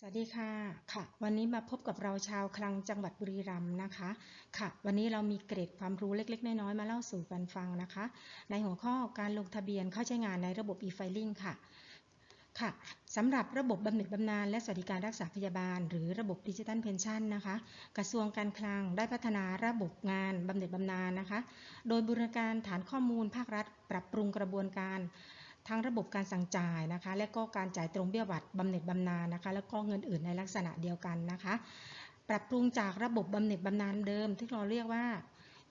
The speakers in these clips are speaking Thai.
สวัสดีค่ะค่ะ วันนี้มาพบกับเราชาวคลังจังหวัดบุรีรัมย์นะคะ ค่ะ วันนี้เรามีเกร็ดความรู้เล็ก ๆ น้อยๆมาเล่าสู่กันฟังนะคะ ในหัวข้อการลงทะเบียนเข้าใช้งานในระบบ e-filing ค่ะค่ะสำหรับระบบบำเหน็จบำนาญและสวัสดิการรักษาพยาบาล หรือระบบดิจิทัลเพนชั่นนะคะ กระทรวงการคลังได้พัฒนาระบบงานบำเหน็จบำนาญนะคะ โดยบูรณาการฐานข้อมูลภาครัฐ ปรับปรุงกระบวนการ ทั้งระบบการสั่งจ่ายนะคะ และก็การจ่ายตรงเบี้ยบัตรบำเหน็จบำนาญนะคะ แล้วก็เงินอื่นในลักษณะเดียวกันนะคะ ปรับปรุงจากระบบบำเหน็จบำนาญเดิม ที่เราเรียกว่า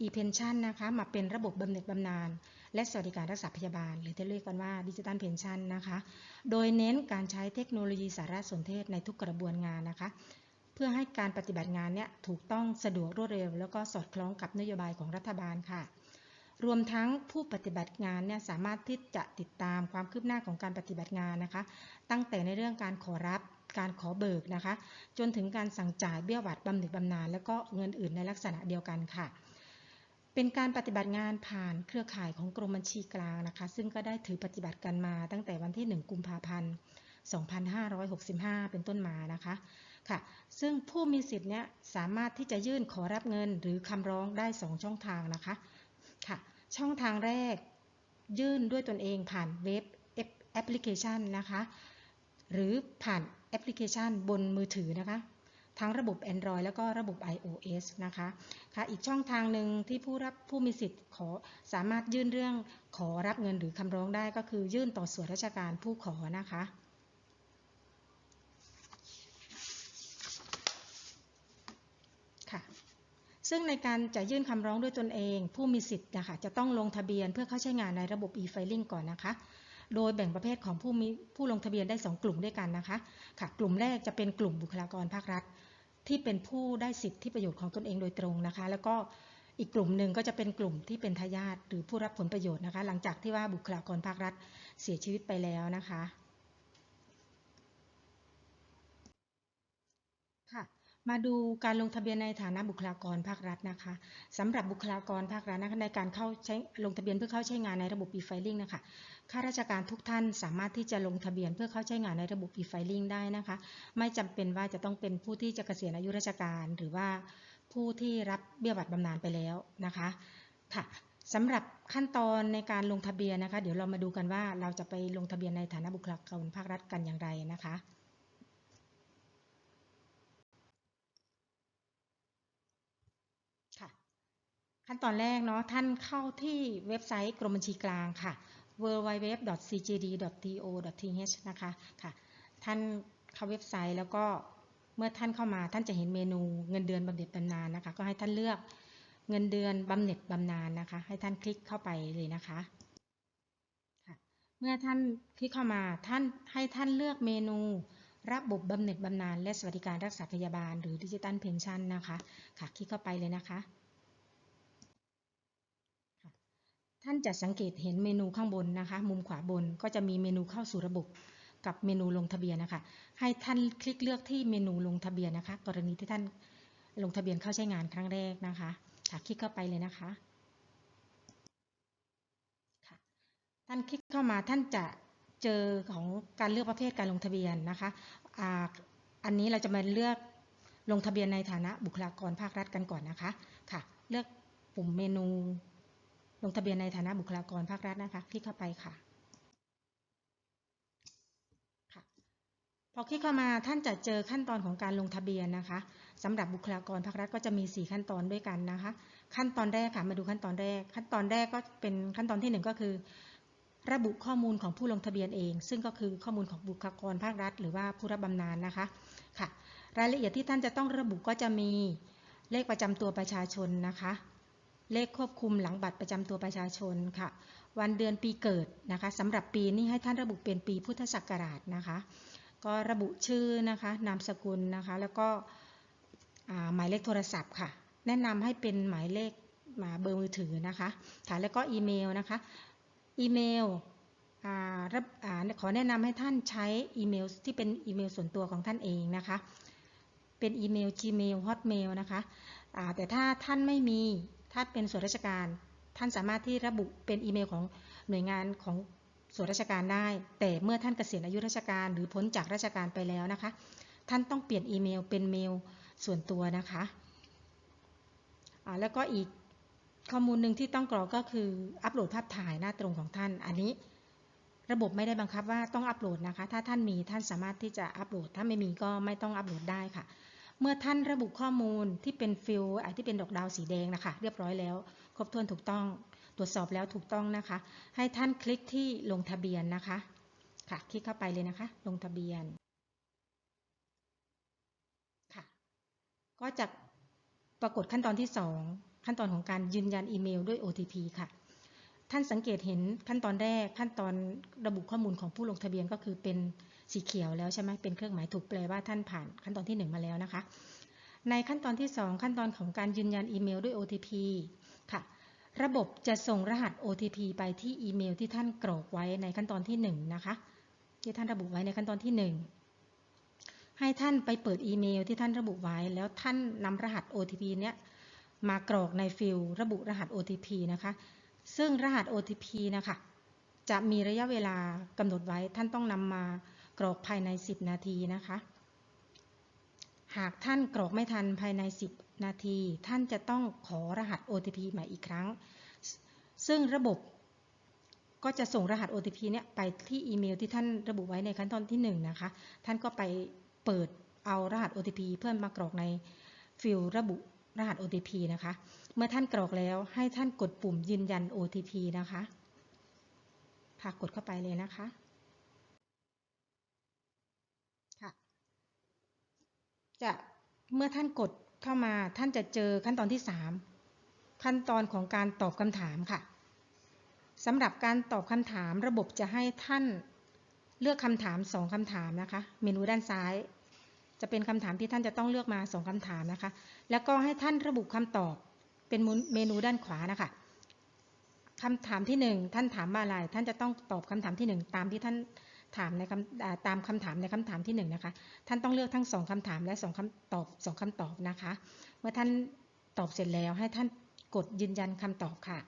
e-pension นะคะมาเป็นระบบบำเหน็จบำนาญและสวัสดิการรักษาพยาบาล หรือที่เรียกกันว่าดิจิทัลเพนชั่นนะคะ โดยเน้นการใช้เทคโนโลยีสารสนเทศในทุกกระบวนงานนะคะ เพื่อให้การปฏิบัติงานเนี่ยถูกต้องสะดวกรวดเร็ว แล้วก็สอดคล้องกับนโยบายของรัฐบาลค่ะ รวมทั้งผู้ปฏิบัติงานเนี่ยสามารถที่จะติดตามความคืบหน้าของการปฏิบัติงานนะคะ ตั้งแต่ในเรื่องการขอรับการขอเบิกนะคะ จนถึงการสั่งจ่ายเบี้ยหวัดบำเหน็จบำนาญแล้วก็เงินอื่นในลักษณะเดียวกันค่ะ เป็นการปฏิบัติงานผ่านเครือข่ายของกรมบัญชีกลางนะคะ ซึ่งก็ได้ถือปฏิบัติกันมาตั้งแต่วันที่ 1 กุมภาพันธ์ 2565 เป็นต้นมานะคะค่ะ ซึ่งผู้มีสิทธิ์เนี่ยสามารถที่จะยื่นขอรับเงินหรือคำร้องได้ 2 ช่องทางนะคะ ค่ะ ช่องทางแรกยื่นด้วยตนเองผ่านเว็บแอปพลิเคชันนะคะ หรือผ่านแอปพลิเคชันบนมือถือนะคะ ทั้งระบบ Android แล้วก็ระบบ iOS นะคะค่ะอีกช่องทางหนึ่งที่ผู้รับผู้มีสิทธิ์ขอสามารถยื่นเรื่องขอรับเงินหรือคำร้องได้ก็คือยื่นต่อส่วนราชการผู้ขอนะคะค่ะ ซึ่งในการจะยื่นคำร้องด้วยตนเอง ผู้มีสิทธิ์นะคะจะต้องลงทะเบียนเพื่อเข้าใช้งานในระบบ e-filing ก่อนนะคะ โดยแบ่งประเภทของผู้มีผู้ลงทะเบียนได้ 2 กลุ่มด้วยกันนะคะ ค่ะ กลุ่มแรกจะเป็นกลุ่มบุคลากรภาครัฐ ที่เป็นผู้ได้สิทธิประโยชน์ของตนเองโดยตรงนะคะ แล้วก็อีกกลุ่มหนึ่งก็จะเป็นกลุ่มที่เป็นทายาทหรือผู้รับผลประโยชน์นะคะ หลังจากที่ว่าบุคลากรภาครัฐเสียชีวิตไปแล้วนะคะค่ะ มาดูการลงทะเบียนในฐานะบุคลากรภาครัฐนะคะสำหรับบุคลากรภาครัฐนะคะในการเข้าใช้ลงทะเบียนเพื่อเข้าใช้งานในระบบ e-filing นะคะข้าราชการทุกท่านสามารถที่จะลงทะเบียนเพื่อเข้าใช้งานในระบบ e-filing ได้นะคะ ไม่จำเป็นว่าจะต้องเป็นผู้ที่จะเกษียณอายุราชการ หรือว่าผู้ที่รับเบี้ยบัตรบำนาญไปแล้วนะคะค่ะสำหรับขั้นตอนในการลงทะเบียนนะคะ เดี๋ยวเรามาดูกันว่าเราจะไปลงทะเบียนในฐานะบุคลากรภาครัฐกันอย่างไรนะคะ ขั้นตอนแรกเนาะท่านเข้าที่เว็บไซต์กรมบัญชีกลางค่ะ www.cgd.to.th นะคะค่ะ ท่านเข้าเว็บไซต์แล้วก็เมื่อท่านเข้ามาท่านจะเห็นเมนูเงินเดือนบำเหน็จบำนาญนะคะ ก็ให้ท่านเลือกเงินเดือนบำเหน็จบำนาญนะคะ ให้ท่านคลิกเข้าไปเลยนะคะค่ะเมื่อท่านคลิกเข้ามาท่านให้ท่านเลือกเมนูระบบบำเหน็จบำนาญและสวัสดิการรักษาพยาบาลหรือดิจิตัลเพนชั่นนะคะ ค่ะ คลิกเข้าไปเลยนะคะ ท่านจะสังเกตเห็นเมนูข้างบนนะคะ มุมขวาบนก็จะมีเมนูเข้าสู่ระบบกับเมนูลงทะเบียนนะคะ ให้ท่านคลิกเลือกที่เมนูลงทะเบียนนะคะ กรณีที่ท่านลงทะเบียนเข้าใช้งานครั้งแรกนะคะค่ะคลิกเข้าไปเลยนะคะค่ะท่านคลิกเข้ามาท่านจะเจอของการเลือกประเภทการลงทะเบียนนะคะอ่าอันนี้เราจะมาเลือกลงทะเบียนในฐานะบุคลากรภาครัฐกันก่อนนะคะค่ะ เลือกปุ่มเมนู ลงทะเบียนในฐานะบุคลากรภาครัฐนะคะ คลิกเข้าไปค่ะค่ะ พอคลิกเข้ามาท่านจะเจอขั้นตอนของการลงทะเบียนนะคะสำหรับบุคลากรภาครัฐก็จะมี 4 ขั้นตอนด้วยกันนะคะ ขั้นตอนแรกค่ะ มาดูขั้นตอนแรก ขั้นตอนแรกก็เป็นขั้นตอนที่ 1 ก็คือ ระบุข้อมูลของผู้ลงทะเบียนเอง ซึ่งก็คือข้อมูลของบุคลากรภาครัฐ หรือว่าผู้รับบำนาญนะคะค่ะ รายละเอียดที่ท่านจะต้องระบุก็จะมีเลขประจำตัวประชาชนนะคะ เลขควบคุมหลังบัตรประจำตัวประชาชนค่ะ วันเดือนปีเกิดนะคะสำหรับปีนี้ให้ท่านระบุเป็นปีพุทธศักราชนะคะ ก็ระบุชื่อนะคะนามสกุลนะคะ แล้วก็หมายเลขโทรศัพท์ค่ะ แนะนำให้เป็นหมายเลขมาเบอร์มือถือนะคะค่ะแล้วก็อีเมลนะคะ อีเมลขอแนะนำให้ท่านใช้อีเมลที่เป็นอีเมลส่วนตัวของท่านเองนะคะ เป็นอีเมล Gmail Hotmail นะคะแต่ถ้าท่านไม่มี ถ้าเป็นส่วนราชการ ท่านสามารถที่ระบุเป็นอีเมลของหน่วยงานของส่วนราชการได้ แต่เมื่อท่านเกษียณอายุราชการ หรือพ้นจากราชการไปแล้วนะคะ ท่านต้องเปลี่ยนอีเมลเป็นเมลส่วนตัวนะคะแล้วก็อีกข้อมูลหนึ่งที่ต้องกรอกก็คืออัปโหลดภาพถ่ายหน้าตรงของท่าน อันนี้ระบบไม่ได้บังคับว่าต้องอัปโหลดนะคะ ถ้าท่านมีท่านสามารถที่จะอัปโหลด ถ้าไม่มีก็ไม่ต้องอัปโหลดได้ค่ะ เมื่อท่านระบุข้อมูลที่เป็นฟิลไอที่เป็นดอกดาวสีแดงนะคะ เรียบร้อยแล้ว ครบถ้วนถูกต้อง ตรวจสอบแล้วถูกต้องนะคะ ให้ท่านคลิกที่ลงทะเบียนนะคะ ค่ะ คลิกเข้าไปเลยนะคะ ลงทะเบียน ค่ะ ก็จะปรากฏขั้นตอนที่ 2 ขั้นตอนของการยืนยันอีเมลด้วย OTP ค่ะ ท่านสังเกตเห็นขั้นตอนแรกขั้นตอนระบุข้อมูลของผู้ลงทะเบียนก็คือเป็น สีเขียวแล้วใช่ไหมเป็นเครื่องหมายถูกแปลว่าท่านผ่านขั้นตอนที่ 1 มาแล้วนะคะ ในขั้นตอนที่ 2 ขั้นตอนของการยืนยันอีเมลด้วย OTP ค่ะ ระบบจะส่งรหัส OTP ไปที่อีเมลที่ท่านกรอกไว้ในขั้นตอนที่ 1 นะคะ ที่ท่านระบุไว้ในขั้นตอนที่ 1ให้ท่านไปเปิดอีเมลที่ท่านระบุไว้ แล้วท่านนำรหัส OTP เนี้ยมากรอกในฟิลระบุรหัส OTP นะคะ ซึ่งรหัส OTP นะคะจะมีระยะเวลากำหนดไว้ท่านต้องนำมา กรอกภายใน 10 นาทีนะคะ หากท่านกรอกไม่ทันภายใน 10 นาที ท่านจะต้องขอรหัส OTP ใหม่อีกครั้ง ซึ่งระบบก็จะส่งรหัส OTP เนี่ยไปที่อีเมลที่ท่านระบุไว้ในขั้นตอนที่1นะคะ ท่านก็ไปเปิดเอารหัส OTP เพื่อมากรอกในฟิลระบุรหัส OTP นะคะ เมื่อท่านกรอกแล้วให้ท่านกดปุ่มยืนยัน OTP นะคะค่ะกดเข้าไปเลยนะคะ จะเมื่อท่านกดเข้ามาท่านจะเจอขั้นตอนที่ 3 ขั้นตอนของการตอบคำถามค่ะสำหรับการตอบคำถามระบบจะให้ท่านเลือกคำถาม 2คำถามนะคะ เมนูด้านซ้าย จะเป็นคำถามที่ท่านจะต้องเลือกมา 2คำถามนะคะ แล้วก็ให้ท่านระบุคำตอบเป็นเมนูด้านขวานะคะคำถามที่ 1 ท่านถามมาอะไร ท่านจะต้องตอบคำถามที่ 1 ตามที่ท่าน ถามในคำตามคำถามในคำถามที่1นนะคะ ท่านต้องเลือกทั้ง 2คำถามและ 2คำตอบ 2คำตอบนะคะ เมื่อท่านตอบเสร็จแล้วให้ท่านกดยืนยันคำตอบค่ะ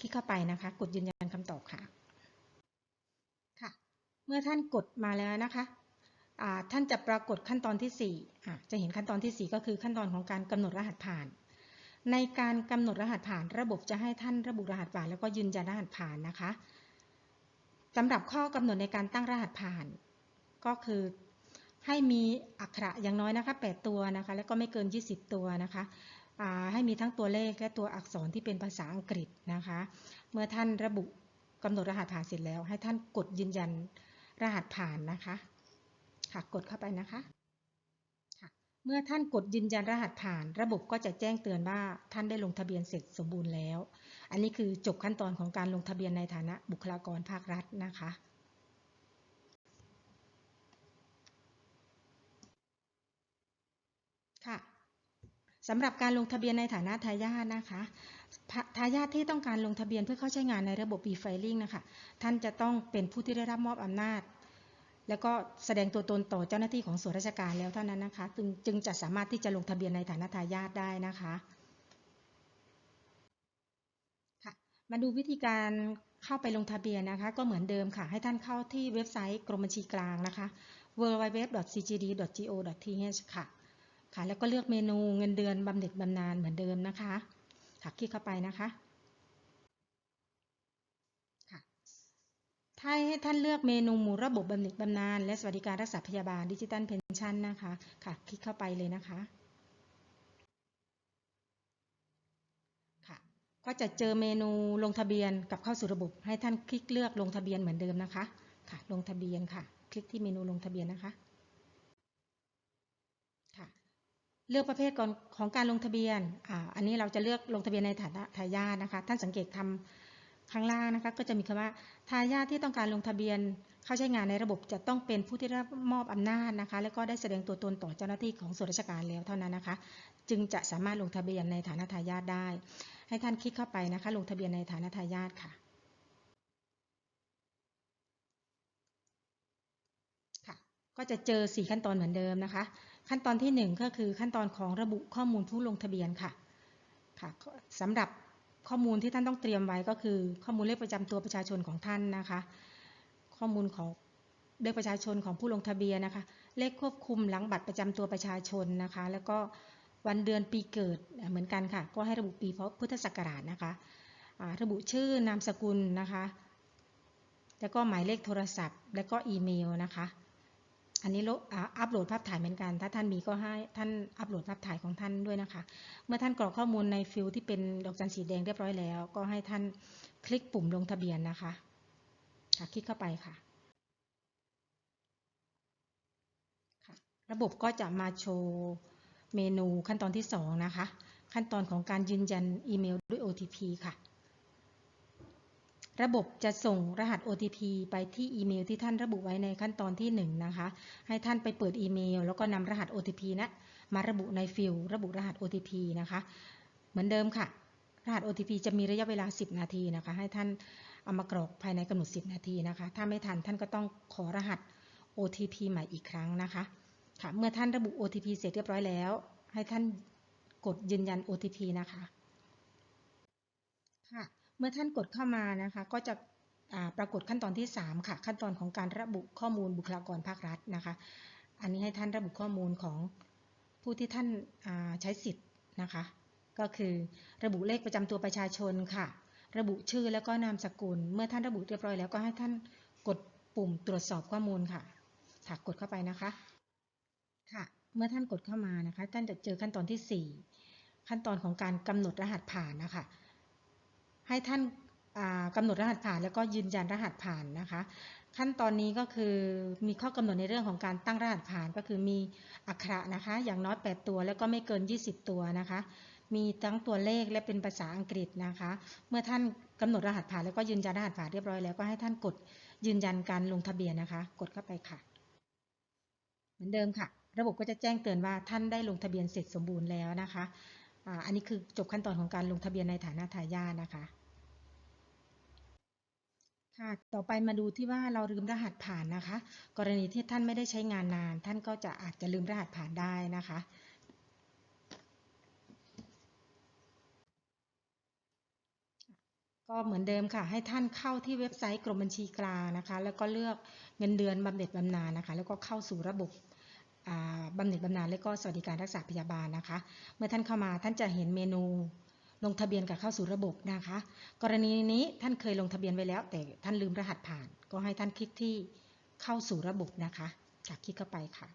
คลิกเข้าไปนะคะ กดยืนยันคำตอบค่ะ ค่ะ เมื่อท่านกดมาแล้วนะคะท่านจะปรากฏขั้นตอนที่4จะเห็นขั้นตอนที่ 4 ก็คือขั้นตอนของการกำหนดรหัสผ่าน ในการกำหนดรหัสผ่าน ระบบจะให้ท่านระบุรหัสผ่าน แล้วก็ยืนยันรหัสผ่านนะคะ สำหรับข้อกำหนดในการตั้งรหัสผ่าน ก็คือให้มีอักขระอย่างน้อยนะคะ 8 ตัวนะคะ แล้วก็ไม่เกิน 20 ตัวนะคะให้มีทั้งตัวเลขและตัวอักษรที่เป็นภาษาอังกฤษนะคะ เมื่อท่านระบุกำหนดรหัสผ่านเสร็จแล้ว ให้ท่านกดยืนยันรหัสผ่านนะคะค่ะกดเข้าไปนะคะค่ะ เมื่อท่านกดยืนยันรหัสผ่าน ระบบก็จะแจ้งเตือนว่าท่านได้ลงทะเบียนเสร็จสมบูรณ์แล้ว อันนี้คือจบขั้นตอนของการลงทะเบียนในฐานะบุคลากรภาครัฐนะคะค่ะสำหรับการลงทะเบียนในฐานะทายาทนะคะทายาทที่ต้องการลงทะเบียนเพื่อเข้าใช้งานในระบบ e-filing นะคะ ท่านจะต้องเป็นผู้ที่ได้รับมอบอำนาจ แล้วก็แสดงตัวตนต่อเจ้าหน้าที่ของส่วนราชการแล้วเท่านั้นนะคะ จึงจึงจะสามารถที่จะลงทะเบียนในฐานะทายาทได้นะคะค่ะมาดูวิธีการเข้าไปลงทะเบียนนะคะ ก็เหมือนเดิมค่ะ ให้ท่านเข้าที่เว็บไซต์กรมบัญชีกลางนะคะ www.cgd.go.th ค่ะค่ะ แล้วก็เลือกเมนูเงินเดือนบำเหน็จบำนาญเหมือนเดิมนะคะค่ะคลิกเข้าไปนะคะ ถ้าให้ท่านเลือกเมนูหมู่ระบบบำเหน็จบำนาญและสวัสดิการรักษาพยาบาลดิจิตัลเพนชั่นนะคะค่ะ คลิกเข้าไปเลยนะคะค่ะก็จะเจอเมนูลงทะเบียนกับเข้าสู่ระบบ ให้ท่านคลิกเลือกลงทะเบียนเหมือนเดิมนะคะค่ะ ลงทะเบียนค่ะ คลิกที่เมนูลงทะเบียนนะคะค่ะเลือกประเภทของการลงทะเบียนอ่าอันนี้เราจะเลือกลงทะเบียนในฐานะทายาทนะคะ ท่านสังเกตทำ ข้างล่างนะคะก็จะมีคำว่าทายาทที่ต้องการลงทะเบียนเข้าใช้งานในระบบจะต้องเป็นผู้ที่ได้มอบอำนาจนะคะ แล้วก็ได้แสดงตัวตนต่อเจ้าหน้าที่ของส่วนราชการแล้วเท่านั้นนะคะ จึงจะสามารถลงทะเบียนในฐานะทายาทได้ ให้ท่านคลิกเข้าไปนะคะ ลงทะเบียนในฐานะทายาทค่ะค่ะก็จะเจอ 4 ขั้นตอนเหมือนเดิมนะคะ ขั้นตอนที่ 1 ก็คือขั้นตอนของระบุข้อมูลผู้ลงทะเบียนค่ะค่ะสำหรับ ข้อมูลที่ท่านต้องเตรียมไว้ก็คือ ข้อมูลเลขประจำตัวประชาชนของท่านนะคะ ข้อมูลของเลขประชาชนของผู้ลงทะเบียนนะคะ เลขควบคุมหลังบัตรประจำตัวประชาชนนะคะ แล้วก็วันเดือนปีเกิดเหมือนกันค่ะ ก็ให้ระบุปีพุทธศักราชนะคะระบุชื่อนามสกุลนะคะ แล้วก็หมายเลขโทรศัพท์ แล้วก็อีเมลนะคะ อันนี้โหลดอ่าอัปโหลดภาพถ่ายเหมือนกัน ถ้าท่านมีก็ให้ท่านอัปโหลดภาพถ่ายของท่านด้วยนะคะ เมื่อท่านกรอกข้อมูลในฟิลที่เป็นดอกจันสีแดงเรียบร้อยแล้ว ก็ให้ท่านคลิกปุ่มลงทะเบียนนะคะ ค่ะ คลิกเข้าไปค่ะค่ะ ระบบก็จะมาโชว์เมนูขั้นตอนที่ 2 นะคะ ขั้นตอนของการยืนยันอีเมลด้วย OTP ค่ะ ระบบจะส่งรหัส OTP ไปที่อีเมลที่ท่านระบุไว้ในขั้นตอนที่ 1 นะคะ ให้ท่านไปเปิดอีเมล แล้วก็นำรหัส OTP นะมาระบุในฟิลระบุรหัส OTP นะคะ เหมือนเดิมค่ะ รหัส OTP จะมีระยะเวลา 10 นาทีนะคะ ให้ท่านเอามากรอกภายในกำหนด 10 นาทีนะคะ ถ้าไม่ทันท่านก็ต้องขอรหัส OTP ใหม่อีกครั้งนะคะค่ะเมื่อท่านระบุ OTP เสร็จเรียบร้อยแล้ว ให้ท่านกดยืนยัน OTP นะคะค่ะ เมื่อท่านกดเข้ามานะคะ ก็จะปรากฏขั้นตอนที่ 3 ค่ะ ขั้นตอนของการระบุข้อมูลบุคลากรภาครัฐนะคะ อันนี้ให้ท่านระบุข้อมูลของผู้ที่ท่านใช้สิทธิ์นะคะ ก็คือระบุเลขประจำตัวประชาชนค่ะ ระบุชื่อแล้วก็นามสกุล เมื่อท่านระบุเรียบร้อยแล้วก็ให้ท่านกดปุ่มตรวจสอบข้อมูลค่ะค่ะกดเข้าไปนะคะค่ะ เมื่อท่านกดเข้ามานะคะ ท่านจะเจอขั้นตอนที่ 4 ขั้นตอนของการกำหนดรหัสผ่านนะคะ ให้ท่านกำหนดรหัสผ่าน แล้วก็ยืนยันรหัสผ่านนะคะ ขั้นตอนนี้ก็คือมีข้อกำหนดในเรื่องของการตั้งรหัสผ่านก็คือมีอักขระนะคะ อย่างน้อย 8 ตัวแล้วก็ไม่เกิน 20 ตัวนะคะ มีทั้งตัวเลขและเป็นภาษาอังกฤษนะคะ เมื่อท่านกำหนดรหัสผ่านแล้วก็ยืนยันรหัสผ่านเรียบร้อยแล้วก็ให้ท่านกดยืนยันการลงทะเบียนนะคะ กดเข้าไปค่ะ เหมือนเดิมค่ะ ระบบก็จะแจ้งเตือนว่าท่านได้ลงทะเบียนเสร็จสมบูรณ์แล้วนะคะอันนี้คือจบขั้นตอนของการลงทะเบียนในฐานะทายาทนะคะ ค่ะต่อไปมาดูที่ว่าเราลืมรหัสผ่านนะคะ กรณีที่ท่านไม่ได้ใช้งานนาน ท่านก็จะอาจจะลืมรหัสผ่านได้นะคะ ก็เหมือนเดิมค่ะ ให้ท่านเข้าที่เว็บไซต์กรมบัญชีกลางนะคะ แล้วก็เลือกเงินเดือนบำเหน็จบำนาญนะคะ แล้วก็เข้าสู่ระบบบำเหน็จบำนาญและก็สวัสดิการรักษาพยาบาลนะคะ เมื่อท่านเข้ามาท่านจะเห็นเมนู ลงทะเบียนกับเข้าสู่ระบบนะคะ กรณีนี้ท่านเคยลงทะเบียนไว้แล้ว แต่ท่านลืมรหัสผ่าน ก็ให้ท่านคลิกที่เข้าสู่ระบบนะคะจากคลิกเข้าไปค่ะ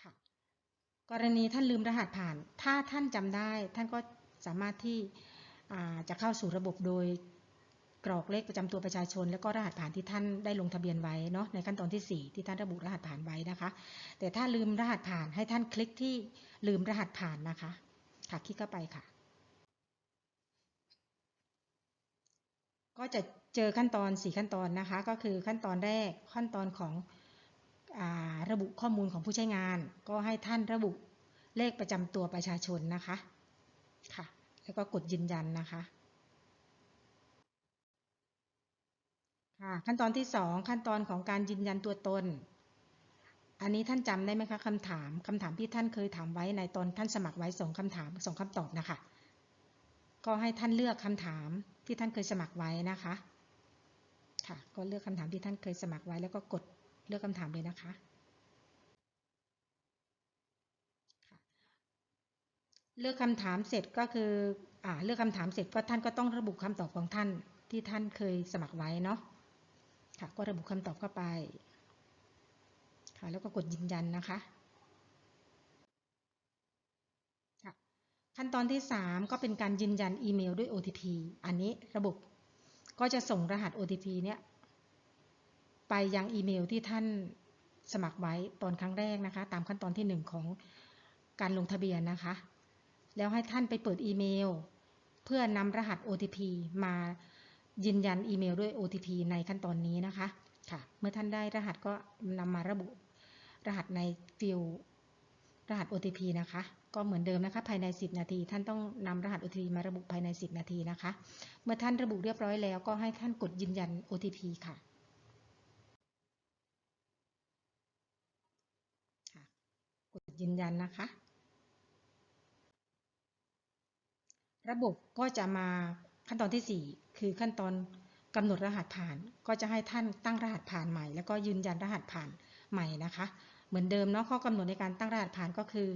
ค่ะ กรณีท่านลืมรหัสผ่าน ถ้าท่านจำได้ท่านก็สามารถที่จะเข้าสู่ระบบโดย กรอกเลขประจำตัวประชาชน แล้วก็รหัสผ่านที่ท่านได้ลงทะเบียนไว้เนาะในขั้นตอนที่ 4 ที่ท่านระบุรหัสผ่านไว้นะคะ แต่ถ้าลืมรหัสผ่านให้ท่านคลิกที่ลืมรหัสผ่านนะคะ ค่ะคลิกเข้าไปค่ะ ก็จะเจอขั้นตอน 4 ขั้นตอนนะคะ ก็คือขั้นตอนแรกขั้นตอนของอระบุข้อมูลของผู้ใช้งาน ก็ให้ท่านระบุเลขประจำตัวประชาชนนะคะค่ะ แล้วก็กดยืนยันนะคะ ค่ะขั้นตอนที่2ขั้นตอนของการยืนยันตัวตน อันนี้ท่านจำได้ไหมคะคำถามคำถามที่ท่านเคยถามไว้ในตอนท่านสมัครไว้สองคำถามสองคำตอบนะคะ ก็ให้ท่านเลือกคำถามที่ท่านเคยสมัครไว้นะคะ ค่ะ ก็เลือกคำถามที่ท่านเคยสมัครไว้ แล้วก็กดเลือกคำถามเลยนะคะเลือกคำถามเสร็จก็คืออเลือกคำถามเสร็จก็ท่านก็ต้องระบุคำตอบของท่านที่ท่านเคยสมัครไว้เนาะ ค่ะ ก็ระบุคำตอบเข้าไป ค่ะ แล้วก็กดยืนยันนะคะค่ะขั้นตอนที่ 3 ก็เป็นการยืนยันอีเมลด้วย OTP อันนี้ระบบก็จะส่งรหัส OTP เนี่ยไปยังอีเมลที่ท่านสมัครไว้ตอนครั้งแรกนะคะ ตามขั้นตอนที่ 1 ของการลงทะเบียนนะคะ แล้วให้ท่านไปเปิดอีเมล เพื่อนำรหัส OTP มา ยืนยันอีเมลด้วย OTP ในขั้นตอนนี้นะคะค่ะ เมื่อท่านได้รหัสก็นำมาระบุรหัสในฟิลรหัส OTP นะคะ ก็เหมือนเดิมนะคะ ภายใน 10 นาที ท่านต้องนำรหัส OTP มาระบุภายใน 10 นาทีนะคะ เมื่อท่านระบุเรียบร้อยแล้ว ก็ให้ท่านกดยืนยัน OTP ค่ะกดยืนยันนะคะ ระบบก็จะมา ขั้นตอนที่ 4 คือขั้นตอนกำหนดรหัสผ่าน ก็จะให้ท่านตั้งรหัสผ่านใหม่ แล้วก็ยืนยันรหัสผ่านใหม่นะคะ เหมือนเดิมเนาะข้อกำหนดในการตั้งรหัสผ่านก็คือ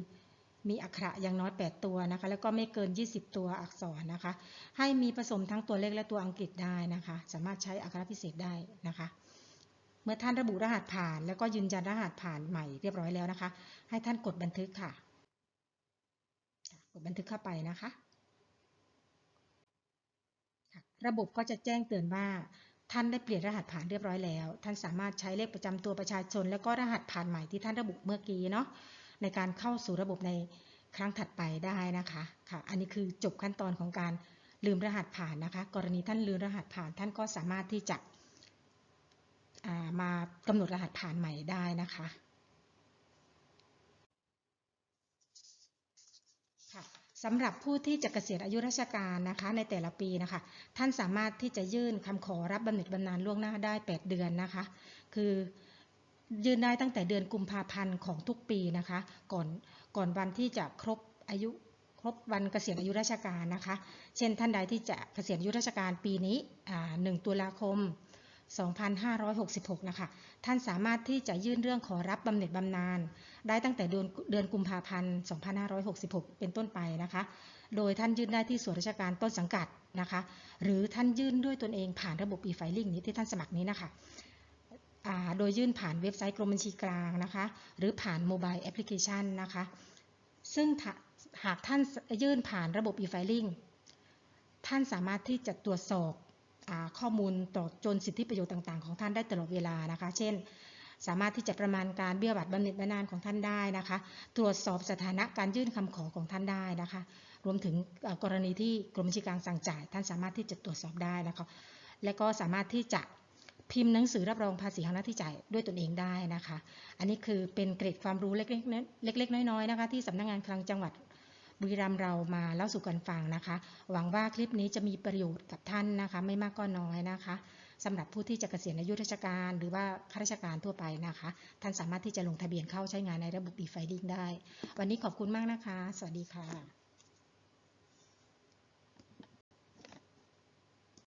มีอักขระอย่างน้อย 8 ตัวนะคะ แล้วก็ไม่เกิน 20 ตัวอักษรนะคะ ให้มีผสมทั้งตัวเลขและตัวอังกฤษได้นะคะ สามารถใช้อักขระพิเศษได้นะคะเมื่อท่านระบุรหัสผ่านแล้วก็ยืนยันรหัสผ่านใหม่เรียบร้อยแล้วนะคะ ให้ท่านกดบันทึกค่ะ กดบันทึกเข้าไปนะคะ ระบบก็จะแจ้งเตือนว่า ท่านได้เปลี่ยนรหัสผ่านเรียบร้อยแล้ว ท่านสามารถใช้เลขประจำตัวประชาชน แล้วก็รหัสผ่านใหม่ที่ท่านระบุเมื่อกี้เนาะในการเข้าสู่ระบบในครั้งถัดไปได้นะคะค่ะ อันนี้คือจบขั้นตอนของการลืมรหัสผ่านนะคะ กรณีท่านลืมรหัสผ่าน ท่านก็สามารถที่จะมากำหนดรหัสผ่านใหม่ได้นะคะค่ะ สำหรับผู้ที่จะเกษียณอายุราชการนะคะ ในแต่ละปีนะคะ ท่านสามารถที่จะยื่นคำขอรับบำเหน็จบำนาญล่วงหน้าได้ 8 เดือนนะคะ คือยื่นได้ตั้งแต่เดือนกุมภาพันธ์ของทุกปีนะคะ ก่อนก่อนวันที่จะครบอายุครบวันเกษียณอายุราชการนะคะ เช่นท่านใดที่จะเกษียณอายุราชการปีนี้ 1 ตุลาคม 2566 นะคะ ท่านสามารถที่จะยื่นเรื่องขอรับบำเหน็จบำนาญได้ตั้งแต่เดือนเดือนกุมภาพันธ์ 2566 เป็นต้นไปนะคะ โดยท่านยื่นได้ที่ส่วนราชการต้นสังกัดนะคะ หรือท่านยื่นด้วยตนเองผ่านระบบ e-filing นี้ที่ท่านสมัครนี้นะคะ โดยยื่นผ่านเว็บไซต์กรมบัญชีกลางนะคะ หรือผ่านโมบายแอปพลิเคชันนะคะ ซึ่งหากท่านยื่นผ่านระบบ e-filing ท่านสามารถที่จะตรวจสอบ ข้อมูลต่อจนสิทธิประโยชน์ต่าง ๆ ของท่านได้ตลอดเวลานะคะ เช่น สามารถที่จะประมาณการเบี้ยบัตรบำเหน็จบำนาญของท่านได้นะคะ ตรวจสอบสถานะการยื่นคำขอของท่านได้นะคะ รวมถึงกรณีที่กรมบัญชีกลางสั่งจ่าย ท่านสามารถที่จะตรวจสอบได้นะคะ และก็สามารถที่จะพิมพ์หนังสือรับรองภาษีหักหน้าที่จ่ายด้วยตนเองได้นะคะ อันนี้คือเป็นเกร็ดความรู้เล็กๆน้อยๆนะคะที่สำนักงงานคลังจังหวัด บุรีรัมเรามาเล่าสู่กันฟังนะคะ หวังว่าคลิปนี้จะมีประโยชน์กับท่านนะคะ ไม่มากก็น้อยนะคะสำหรับผู้ที่จะเกษียณอายุราชการ หรือว่าข้าราชการทั่วไปนะคะ ท่านสามารถที่จะลงทะเบียนเข้าใช้งานในระบบ e-filing ได้ วันนี้ขอบคุณมากนะคะ สวัสดีค่ะ